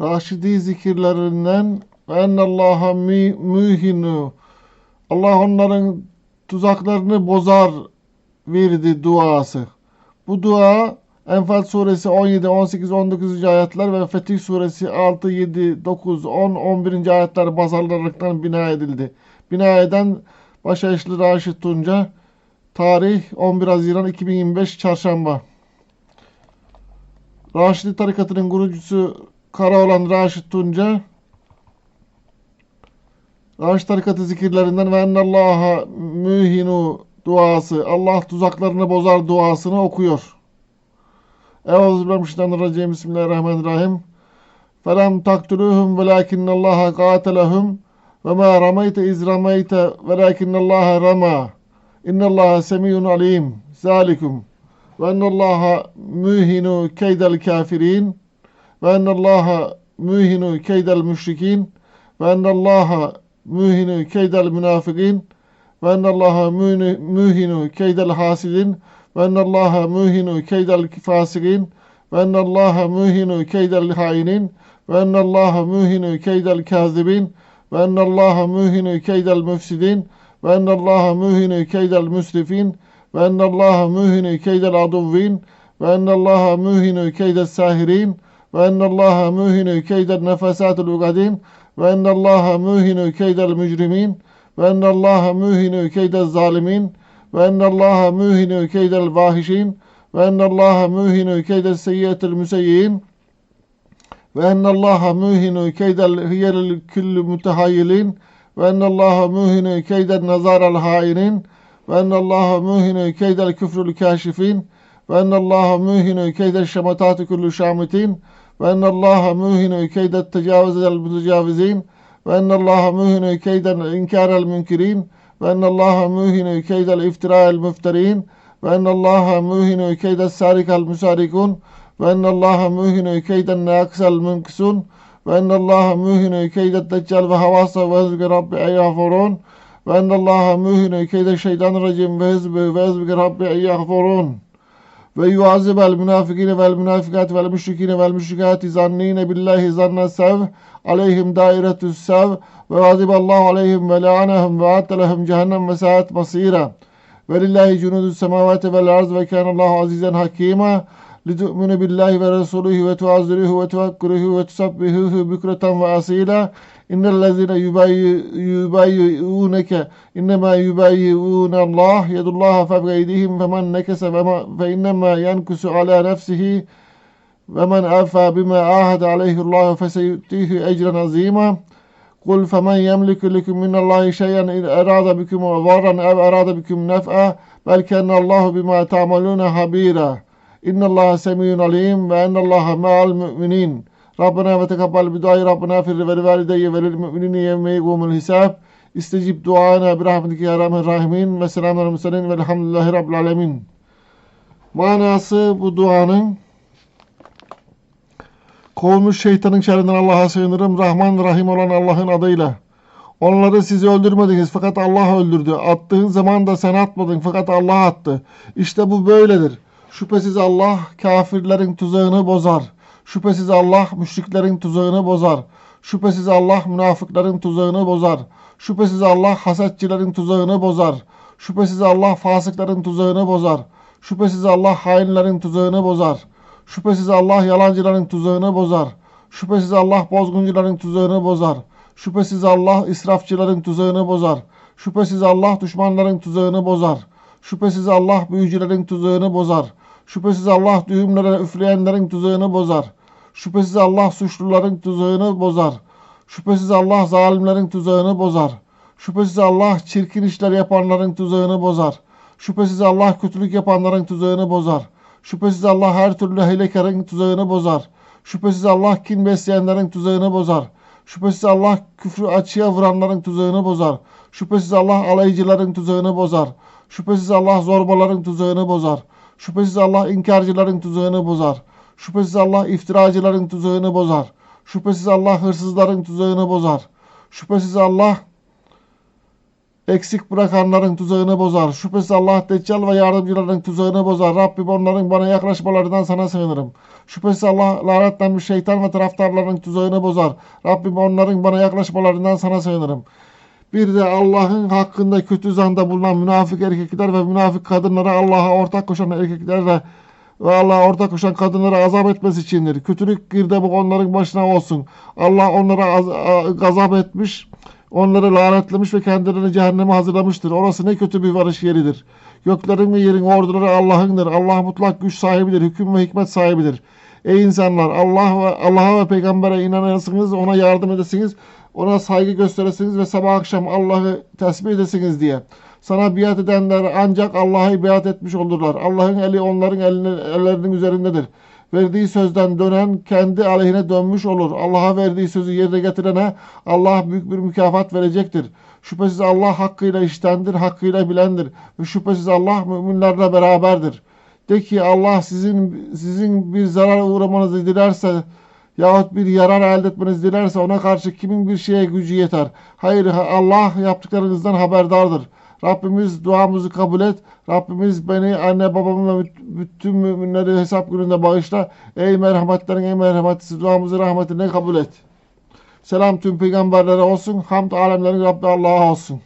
Raşidi zikirlerinden ve ennallaha mühinu Allah onların tuzaklarını bozar verdi duası. Bu dua Enfal suresi 17, 18, 19. ayetler ve Fetih suresi 6, 7, 9, 10, 11. ayetler baz alınaraktan bina edildi. Bina eden Başaşlı Raşit Tunca Tarih 11 Haziran 2025 Çarşamba Raşidi tarikatının kurucusu Karaoğlan Raşit Tunca. Raşid tarikatı zikirlerinden ve ennallaha mühinu duası Allah tuzaklarını bozar duasını okuyor. Euzubillahimineşşeytanirracim Bismillahirrahmanirrahim. Felem taktuluhum velakinnallaha qatelehum ve ma rameyte iz rameyte velakinnallaha rama innallaha semiyun alim zalikum ve ennallaha mühinu keydel kafirin ve ennallaha mühinu keydel müşrikin ve ennallaha mühinu keydel münafıkin ve ennallaha mühinu keydel hasidin ve ennallaha mühinu keydel fasikin ve ennallaha mühinu keydel hainin ve ennallaha mühinu keydel kazibin ve ennallaha mühinu keydel müfsidin ve ennallaha mühinu keydel müsrifin ve ennallaha mühinu keydel aduvvin ve ennallaha mühinu keydel sahirin ve ennallaha mühinu keydel nefasatul ugadin. Ve ennallaha mühinu keydel mücrimin. Ve ennallaha mühinu keydel zalimin. Ve ennallaha mühinu keydel vahişin ve ennallaha mühinu keydel seyyiyetil müseyyin. Ve ennallaha mühinu keydel hiyelil küllü mütehayyilin. Ve ennallaha mühinu keydel nazarel hainin. Ve ennallaha mühinu keydel küfrül kâşifin. Ve ennallaha mühinu keydel şematati küllü şamitin ve ennallaha mühinu keydel tecavüzel mütecavizin ve ennallaha mühinu keydel inkarel münkirin ve ennallaha mühinu keydel iftirael müfterin ve ennallaha mühinu keydel sarikal müsarikun ve ennallaha mühinu keydel nakisel münkisun ve ennallaha mühinu keydel deccal ve havasa ve hizbi rabbi eyyafurun ve ennallaha mühinu keydel şeytanirracim ve hizbi ve hizbi rabbi eyyafurun ve yuazibel münafikine vel münafikat vel müşrikine vel müşrikati zannine billahi zanna sev aleyhim dairetü sev ve gaziballahu aleyhim ve la'anehum ve attelehum cehennem ve saat masira ve lillahi cunudus semavati vel arz ve kânallahu azizen hakîmâ لِتُؤْمِنُ بِاللّٰهِ وَرَسُولِهِ وَتُعَزِّرُهُ وَتُوَكِّرُهُ وَتُسَبِّحُهُ بُكْرَةً وَأَصِيلًا إِنَّ الَّذِينَ يُبَايِعُونَكَ إِنَّمَا يُبَايِعُونَ اللّٰهِ يَدُ اللّٰهَ فَوْقَ أَيْدِيهِمْ فَمَنْ نَكَسَ فَإِنَّمَا يَنْكُسُ عَلَى نَفْسِهِ وَمَنْ أَوْفَى بِمَا عَاهَدَ عَلَيْهِ اللّٰهُ فَسَيُؤْتِيهِ أَجْرًا عَظِيمًا قُلْ فَمَنْ يَمْلِكُ لَكُم مِّنَ اللّٰهِ شَيْئًا إِنْ أَرَادَ بِكُمْ ضَرًّا أَوْ أَرَادَ بِكُمْ نَفْعًا بَلْ كَانَ اللّٰهُ بِمَا تَعْمَلُونَ خَبِيرًا إن الله سميع عليم وأن الله مع المؤمنين Rabbena ve tekabbal biduayı Rabbena firri veli valideyye velil müminini yevmeyi gumul hisab. İstecib duana bir rahmetike ya rahmet rahimin ve selamlar müselin velhamdülillahi rabbil alemin. Manası bu duanın Kovmuş şeytanın şerrinden Allah'a sığınırım. Rahman Rahim olan Allah'ın adıyla. Onları siz öldürmediniz fakat Allah öldürdü. Attığın zaman da sen atmadın fakat Allah attı. İşte bu böyledir. Şüphesiz Allah kafirlerin tuzağını bozar. Şüphesiz Allah müşriklerin tuzağını bozar. Şüphesiz Allah münafıkların tuzağını bozar. Şüphesiz Allah hasetçilerin tuzağını bozar. Şüphesiz Allah fasıkların tuzağını bozar. Şüphesiz Allah hainlerin tuzağını bozar. Şüphesiz Allah yalancıların tuzağını bozar. Şüphesiz Allah bozguncuların tuzağını bozar. Şüphesiz Allah israfçıların tuzağını bozar. Şüphesiz Allah düşmanların tuzağını bozar. Şüphesiz Allah büyücülerin tuzağını bozar. Şüphesiz Allah düğümlere üfleyenlerin tuzağını bozar. Şüphesiz Allah suçluların tuzağını bozar. Şüphesiz Allah zalimlerin tuzağını bozar. Şüphesiz Allah çirkin işler yapanların tuzağını bozar. Şüphesiz Allah kötülük yapanların tuzağını bozar. Şüphesiz Allah her türlü hilekarın tuzağını bozar. Şüphesiz Allah kin besleyenlerin tuzağını bozar. Şüphesiz Allah küfrü açığa vuranların tuzağını bozar. Şüphesiz Allah alaycıların tuzağını bozar. Şüphesiz Allah zorbaların tuzağını bozar. Şüphesiz Allah inkarcıların tuzağını bozar. Şüphesiz Allah iftiracıların tuzağını bozar. Şüphesiz Allah hırsızların tuzağını bozar. Şüphesiz Allah Eksik bırakanların tuzağını bozar. Şüphesiz Allah Deccal ve yardımcıların tuzağını bozar. Rabbim onların bana yaklaşmalarından sana sığınırım. Şüphesiz Allah lanetlenmiş şeytan ve taraftarların tuzağını bozar. Rabbim onların bana yaklaşmalarından sana sığınırım. Bir de Allah'ın hakkında kötü zanda bulunan münafık erkekler ve münafık kadınlara Allah'a ortak koşan erkeklerle ve Allah'a ortak koşan kadınlara azap etmesi içindir. Kötülük girdabı onların başına olsun. Allah onlara az, a- gazap etmiş, onları lanetlemiş ve kendilerini cehenneme hazırlamıştır. Orası ne kötü bir varış yeridir. Göklerin ve yerin orduları Allah'ındır. Allah mutlak güç sahibidir, hüküm ve hikmet sahibidir. Ey insanlar Allah ve Allah'a ve peygambere inanırsınız, ona yardım edesiniz, ona saygı gösteresiniz ve sabah akşam Allah'ı tesbih edesiniz diye. Sana biat edenler ancak Allah'a biat etmiş olurlar. Allah'ın eli onların eline, ellerinin üzerindedir. Verdiği sözden dönen kendi aleyhine dönmüş olur. Allah'a verdiği sözü yerine getirene Allah büyük bir mükafat verecektir. Şüphesiz Allah hakkıyla iştendir, hakkıyla bilendir. Ve şüphesiz Allah müminlerle beraberdir. De ki Allah sizin sizin bir zarar uğramanızı dilerse yahut bir yarar elde etmenizi dilerse ona karşı kimin bir şeye gücü yeter. Hayır Allah yaptıklarınızdan haberdardır. Rabbimiz duamızı kabul et. Rabbimiz beni, anne babamı ve bütün müminleri hesap gününde bağışla. Ey merhametlerin ey merhametlisi duamızı rahmetine kabul et. Selam tüm peygamberlere olsun. Hamd alemlerin Rabbi Allah'a olsun.